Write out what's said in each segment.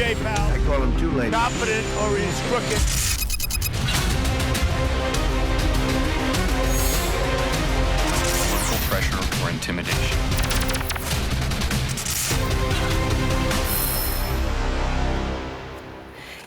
J, pal. I call him too late. Confident or he's crooked. pressure or intimidation.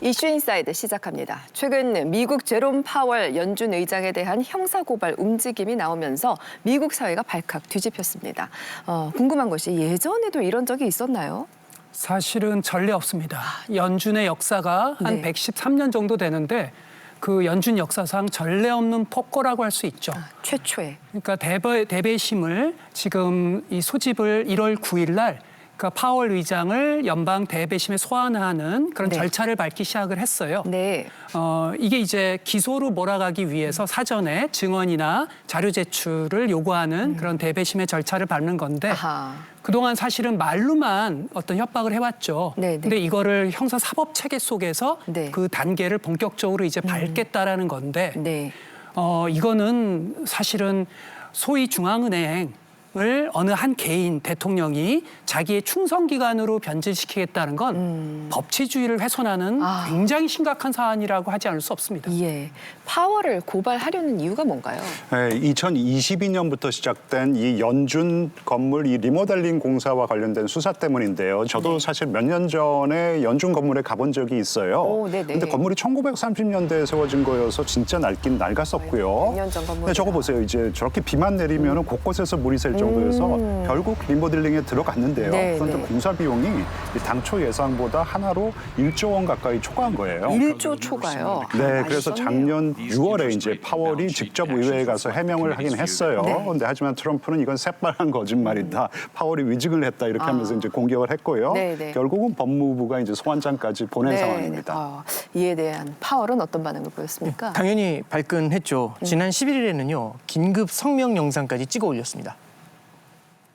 이슈 인사이드 시작합니다. 최근 미국 제롬 파월 연준 의장에 대한 형사 고발 움직임이 나오면서 미국 사회가 발칵 뒤집혔습니다. 어, 궁금한 것이 예전에도 이런 적이 있었나요? 사실은 전례 없습니다. 연준의 역사가 한 네. 113년 정도 되는데 그 연준 역사상 전례 없는 폭거라고 할 수 있죠. 최초에. 그러니까 대배, 대배심을 지금 이 소집을 1월 9일 날 그러니까 파월 의장을 연방 대배심에 소환하는 그런 네. 절차를 밟기 시작을 했어요. 네. 어, 이게 이제 기소로 몰아가기 위해서 사전에 증언이나 자료 제출을 요구하는 그런 대배심의 절차를 밟는 건데 음. 아하. 그동안 사실은 말로만 어떤 협박을 해왔죠. 네, 네. 근데 이거를 형사 사법 체계 속에서 네. 그 단계를 본격적으로 이제 밟겠다라는 건데 네. 어, 이거는 사실은 소위 중앙은행 을 어느 한 개인 대통령이 자기의 충성 기관으로 변질시키겠다는 건 법치주의를 훼손하는 음. 아. 굉장히 심각한 사안이라고 하지 않을 수 없습니다. 예. 파월을 고발하려는 이유가 뭔가요? 네, 2022년부터 시작된 이 연준 건물 이 리모델링 공사와 관련된 수사 때문인데요. 저도 네. 사실 몇 년 전에 연준 건물에 가본 적이 있어요. 오, 네네. 근데 건물이 1930년대에 세워진 거여서 진짜 낡긴 낡았었고요. 몇년전 건물이라. 근데 저거 보세요. 이제 저렇게 비만 내리면 곳곳에서 물이 셀 정도여서 결국 리모델링에 들어갔는데요. 음. 네, 그런데 네. 공사 비용이 이 당초 예상보다 하나로 1조 원 가까이 초과한 거예요. 일조 초가요. 네, 아, 그래서 맛있었네요. 작년 6월에 이제 파월이 직접 의회에 가서 해명을 하긴 했어요. 네. 근데 하지만 트럼프는 이건 새빨간 거짓말이다. 파월이 위증을 했다 이렇게 하면서 이제 공격을 했고요. 아. 네, 네. 결국은 법무부가 이제 소환장까지 보낸 상황입니다. 어, 이에 대한 파월은 어떤 반응을 보였습니까? 당연히 발끈했죠. 지난 11일에는요 긴급 성명 영상까지 찍어 올렸습니다.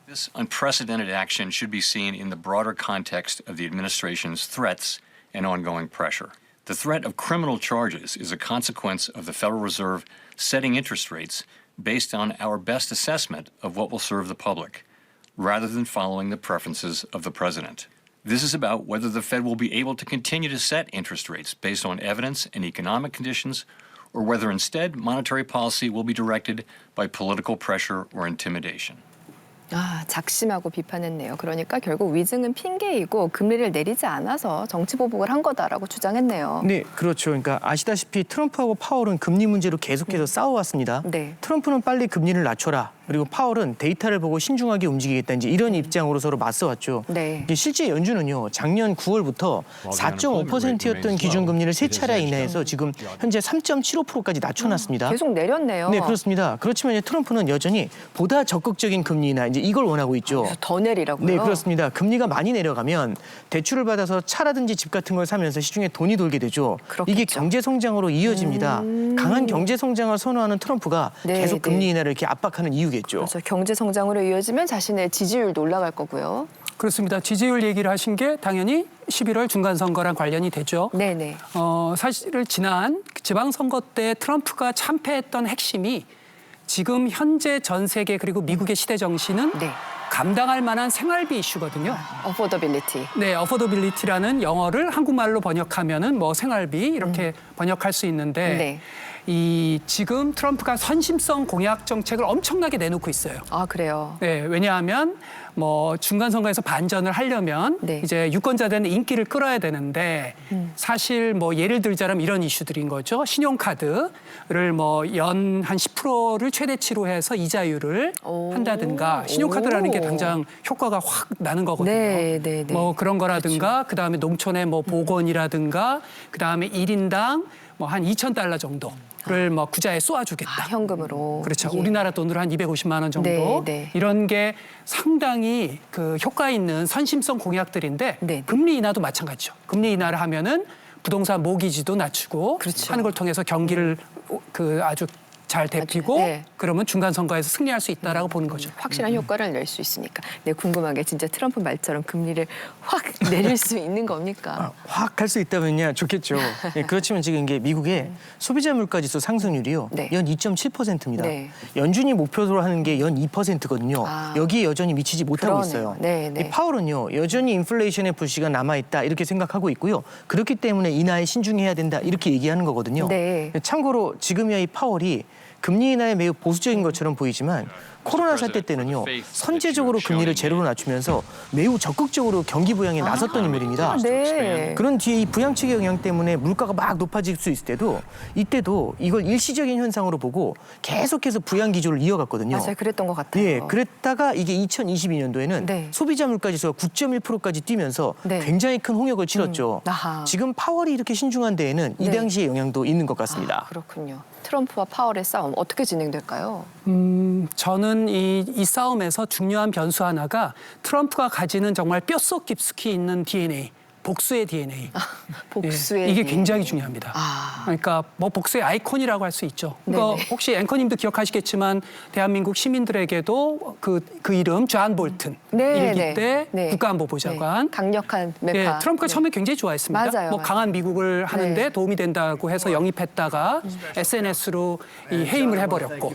This unprecedented action should be seen in the broader context of the administration's threats and ongoing pressure. The threat of criminal charges is a consequence of the Federal Reserve setting interest rates based on our best assessment of what will serve the public, rather than following the preferences of the president. This is about whether the Fed will be able to continue to set interest rates based on evidence and economic conditions, or whether instead monetary policy will be directed by political pressure or intimidation. 아, 작심하고 비판했네요. 그러니까 결국 위증은 핑계이고 금리를 내리지 않아서 정치 보복을 한 거다라고 주장했네요. 네, 그렇죠. 그러니까 아시다시피 트럼프하고 파월은 금리 문제로 계속해서 싸워왔습니다. 네. 트럼프는 빨리 금리를 낮춰라. 그리고 파월은 데이터를 보고 신중하게 움직이겠다. 이제 이런 입장으로 서로 맞서왔죠. 네. 이게 실제 연준은요 작년 9월부터 4.5%였던 기준금리를 세 차례 인하해서 지금 현재 3.75%까지 낮춰놨습니다. 계속 내렸네요. 네, 그렇습니다. 그렇지만 이제 트럼프는 여전히 보다 적극적인 금리나 이제 이걸 원하고 있죠. 그래서 더 내리라고요. 네, 그렇습니다. 금리가 많이 내려가면 대출을 받아서 차라든지 집 같은 걸 사면서 시중에 돈이 돌게 되죠. 그렇겠죠. 음. 이게 경제 성장으로 이어집니다. 강한 경제 성장을 선호하는 트럼프가 네, 계속 네. 금리 인하를 이렇게 압박하는 이유겠죠. 그래서 경제 성장으로 이어지면 자신의 지지율도 올라갈 거고요. 그렇습니다. 지지율 얘기를 하신 게 당연히 11월 중간 선거랑 관련이 되죠. 네네. 어, 사실 지난 지방 선거 때 트럼프가 참패했던 핵심이 지금 현재 전 세계 그리고 미국의 시대 정신은 네. 감당할 만한 생활비 이슈거든요. 어포더빌리티. 네, 어포더빌리티라는 영어를 한국말로 번역하면은 뭐 생활비 이렇게 번역할 수 있는데 음. 네. 이 지금 트럼프가 선심성 공약 정책을 엄청나게 내놓고 있어요. 아 그래요. 네, 왜냐하면 뭐 중간 선거에서 반전을 하려면 네. 이제 유권자들의 인기를 끌어야 되는데 음. 사실 뭐 예를 들자면 이런 이슈들인 거죠. 신용카드를 뭐 연 한 10%를 최대치로 해서 이자율을 오. 한다든가 신용카드라는 게 오. 당장 효과가 확 나는 거거든요. 네, 네, 네. 뭐 그런 거라든가 그다음에 농촌의 뭐 보건이라든가 그다음에 일인당 뭐 한 2천 달러 정도를 뭐 구자에 쏘아주겠다. 아, 현금으로. 그렇죠. 예. 우리나라 돈으로 한 250만 원 정도 네, 네. 이런 게 상당히 그 효과 있는 선심성 공약들인데 네. 금리 인하도 마찬가지죠. 금리 인하를 하면은 부동산 모기지도 낮추고 그렇죠. 하는 걸 통해서 경기를 그 아주 잘 데피고 네. 그러면 중간 선거에서 승리할 수 있다라고 보는 거죠. 확실한 효과를 낼 수 있으니까. 네, 궁금한 게 진짜 트럼프 말처럼 금리를 확 내릴 수 있는 겁니까? 확 할 수 있다면야 좋겠죠. 예, 그렇지만 지금 이게 미국의 소비자 물가지수 상승률이요. 네. 연 2.7%입니다. 네. 연준이 목표로 하는 게 연 2%거든요. 아. 여기에 여전히 미치지 못하고 그러네요. 있어요. 네, 네. 이 파월은요. 여전히 인플레이션의 불씨가 남아 있다 이렇게 생각하고 있고요. 그렇기 때문에 인하에 신중해야 된다 이렇게 얘기하는 거거든요. 네. 참고로 지금이야 이 파월이 금리 인하에 매우 보수적인 것처럼 보이지만 코로나 사태 때는요 선제적으로 금리를 제로로 낮추면서 매우 적극적으로 경기 부양에 나섰던 인물입니다. 아, 네. 그런 뒤에 이 부양책의 영향 때문에 물가가 막 높아질 수 있을 때도 이때도 이걸 일시적인 현상으로 보고 계속해서 부양 기조를 이어갔거든요. 맞아요. 그랬던 것 같아요. 예, 그랬다가 이게 2022년도에는 네. 소비자 물가 지수가 9.1%까지 뛰면서 네. 굉장히 큰 홍역을 치렀죠. 음. 지금 파월이 이렇게 신중한 데에는 이 네. 당시의 영향도 있는 것 같습니다. 아, 그렇군요. 트럼프와 파월의 싸움 어떻게 진행될까요? 음, 저는 이, 이 싸움에서 중요한 변수 하나가 트럼프가 가지는 정말 뼛속 깊숙이 있는 DNA, 복수의 DNA. 복수의 예, 이게 DNA. 굉장히 중요합니다. 아. 그러니까 뭐 복수의 아이콘이라고 할 수 있죠. 그러니까 네네. 혹시 앵커님도 기억하시겠지만 대한민국 시민들에게도 그, 그 이름 존 볼튼 네, 일기 네. 때 네. 국가안보보좌관 네. 강력한 메카. 예, 트럼프가 네. 처음에 굉장히 좋아했습니다. 맞아요, 뭐 맞아요. 강한 미국을 하는데 네. 도움이 된다고 해서 영입했다가 SNS로 이 해임을 해버렸고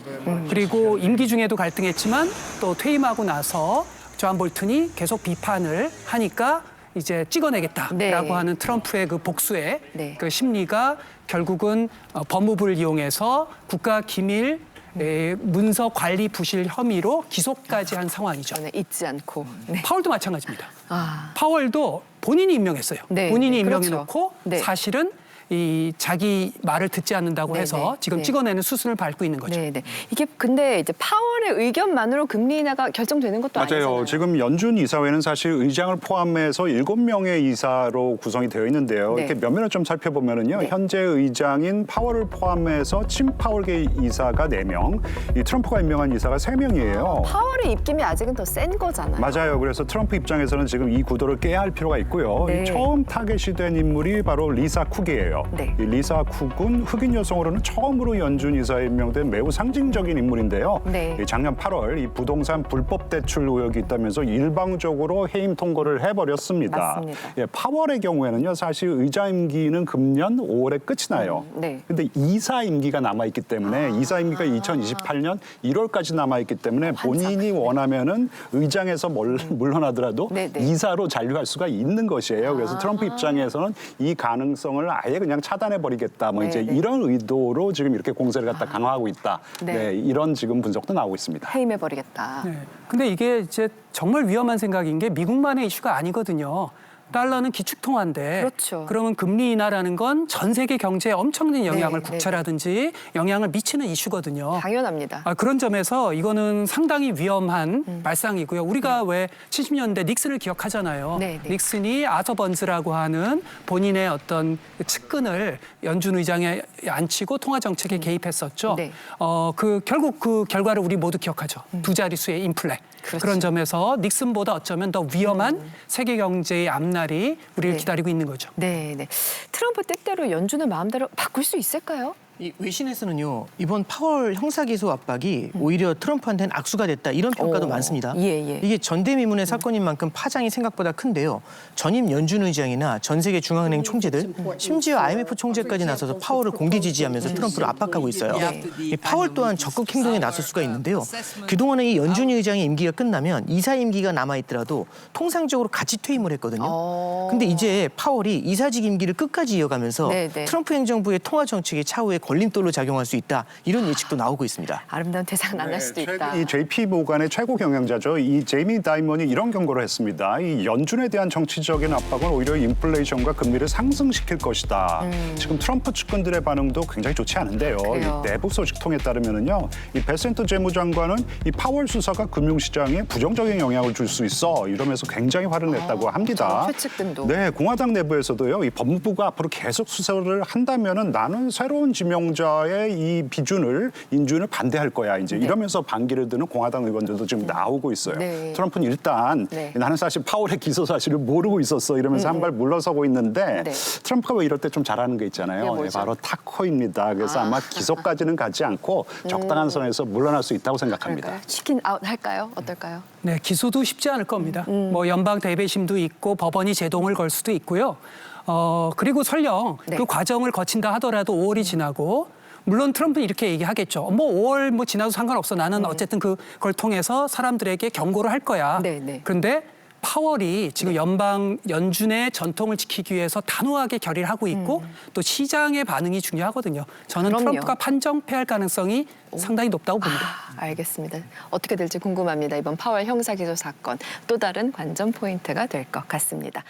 그리고 임기 중에도 갈등했지만 또 퇴임하고 나서 조한 볼튼이 계속 비판을 하니까 이제 찍어내겠다라고 네. 하는 트럼프의 그 복수의 네. 그 심리가 결국은 어, 법무부를 이용해서 국가 기밀 에, 문서 관리 부실 혐의로 기소까지 한 상황이죠. 저는 잊지 않고. 네. 파월도 마찬가지입니다. 아. 파월도 본인이 임명했어요. 네, 본인이 네, 임명해놓고 그렇죠. 네. 사실은 이 자기 말을 듣지 않는다고 네, 해서 네, 지금 네. 찍어내는 수순을 밟고 있는 거죠. 네, 네. 이게 근데 이제 파월의 의견만으로 금리 인하가 결정되는 것도 맞아요. 아니잖아요. 지금 연준 이사회는 사실 의장을 포함해서 일곱 명의 이사로 구성이 되어 있는데요. 네. 이렇게 면면을 좀 살펴보면은요. 네. 현재 의장인 파월을 포함해서 친 파월계 이사가 네명 이 트럼프가 임명한 이사가 세명이에요 파월의 입김이 아직은 더 센 거잖아요. 맞아요. 그래서 트럼프 입장에서는 지금 이 구도를 깨야 할 필요가 있고요. 네. 이 처음 타겟이 된 인물이 바로 리사 쿡이에요. 네. 이 리사 쿡은 흑인 여성으로는 처음으로 연준 이사에 임명된 매우 상징적인 인물인데요. 네. 이 작년 8월 이 부동산 불법 대출 의혹이 있다면서 일방적으로 해임 통고를 해버렸습니다. 맞습니다. 예, 파월의 경우에는요, 사실 의자 임기는 금년 5월에 끝이 나요. 음, 네. 근데 이사 임기가 남아 있기 때문에 이사 임기가 2028년 1월까지 남아 있기 때문에 본인이 원하면은 의장에서 멀- 물러나더라도 네, 네. 이사로 잔류할 수가 있는 것이에요. 그래서 트럼프 입장에서는 이 가능성을 아예 그냥 차단해 버리겠다. 뭐 네, 이제 네. 이런 의도로 지금 이렇게 공세를 갖다 강화하고 있다. 네. 네, 이런 지금 분석도 나오고 있습니다. 해임해 버리겠다. 네. 근데 이게 이제 정말 위험한 생각인 게 미국만의 이슈가 아니거든요. 달러는 기축통화인데 그렇죠. 그러면 금리 인하라는 건 전 세계 경제에 엄청난 영향을 네, 국채라든지 영향을 미치는 이슈거든요. 당연합니다. 아, 그런 점에서 이거는 상당히 위험한 발상이고요. 우리가 왜 70년대 닉슨을 기억하잖아요. 음. 네, 네. 닉슨이 아서번즈라고 하는 본인의 어떤 측근을 연준 의장에 앉히고 통화 정책에 개입했었죠. 음. 네. 어, 그 결국 그 결과를 우리 모두 기억하죠. 두 자릿수의 인플레. 음. 그렇죠. 음. 그런 점에서 닉슨보다 어쩌면 더 위험한 세계 경제의 앞날이 우리를 네. 기다리고 있는 거죠. 네, 네. 트럼프 뜻대로 연준을 마음대로 바꿀 수 있을까요? 이 외신에서는요 이번 파월 형사 기소 압박이 오히려 트럼프한테는 악수가 됐다 이런 평가도 오, 많습니다. 예, 예. 이게 전대미문의 사건인 만큼 파장이 생각보다 큰데요. 전임 연준 의장이나 전 세계 중앙은행 총재들 심지어 IMF 총재까지 나서서 파월을 공개 지지하면서 트럼프를 압박하고 있어요. 이 파월 또한 적극 행동에 나설 수가 있는데요. 그동안에 이 연준 의장의 임기가 끝나면 이사 임기가 남아 있더라도 통상적으로 같이 퇴임을 했거든요. 어. 근데 이제 파월이 이사직 임기를 끝까지 이어가면서 네, 네. 트럼프 행정부의 통화 정책이 차후에 걸 림돌로 작용할 수 있다 이런 예측도 나오고 있습니다. 아름다운 대상은 안날 수도 있다. 네, 이 JP 모간의 최고 경영자죠. 이 제이미 다이먼이 이런 경고를 했습니다. 이 연준에 대한 정치적인 압박은 오히려 인플레이션과 금리를 상승시킬 것이다. 지금 트럼프 측근들의 반응도 굉장히 좋지 않은데요. 음. 그래요. 이 내부 소식통에 따르면은요, 이 베센트 재무장관은 이 파월 수사가 금융시장에 부정적인 영향을 줄 수 있어 이러면서 굉장히 화를 냈다고 합니다. 아, 최측근도. 네, 공화당 내부에서도요, 이 법무부가 앞으로 계속 수사를 한다면은 나는 새로운 지명 기소명자의 이 비준을 인준을 반대할 거야 이제 이러면서 반기를 드는 공화당 의원들도 지금 나오고 있어요. 네. 트럼프는 일단 네. 나는 사실 파월의 기소 사실을 모르고 있었어 이러면서 한발 물러서고 있는데 네. 트럼프가 왜 이럴 때 좀 잘하는 게 네, 있잖아요. 뭐죠? 바로 타코입니다. 그래서 아. 마 기소까지는 가지 않고 적당한 선에서 물러날 수 있다고 생각합니다. 그럴까요? 치킨 아웃 할까요? 어떨까요? 네, 기소도 쉽지 않을 겁니다. 뭐 연방 대배심도 있고 법원이 제동을 걸 수도 있고요. 어, 그리고 설령 네. 그 과정을 거친다 하더라도 5월이 지나고 물론 트럼프는 이렇게 얘기하겠죠. 뭐 5월 뭐 지나도 상관없어. 나는 어쨌든 그걸 통해서 사람들에게 경고를 할 거야. 네, 네. 그런데 파월이 지금 연방 연준의 전통을 지키기 위해서 단호하게 결의를 하고 있고 또 시장의 반응이 중요하거든요. 저는 그럼요. 트럼프가 판정패할 가능성이 상당히 높다고 봅니다. 아, 알겠습니다. 어떻게 될지 궁금합니다. 이번 파월 형사기소 사건 또 다른 관전 포인트가 될 것 같습니다.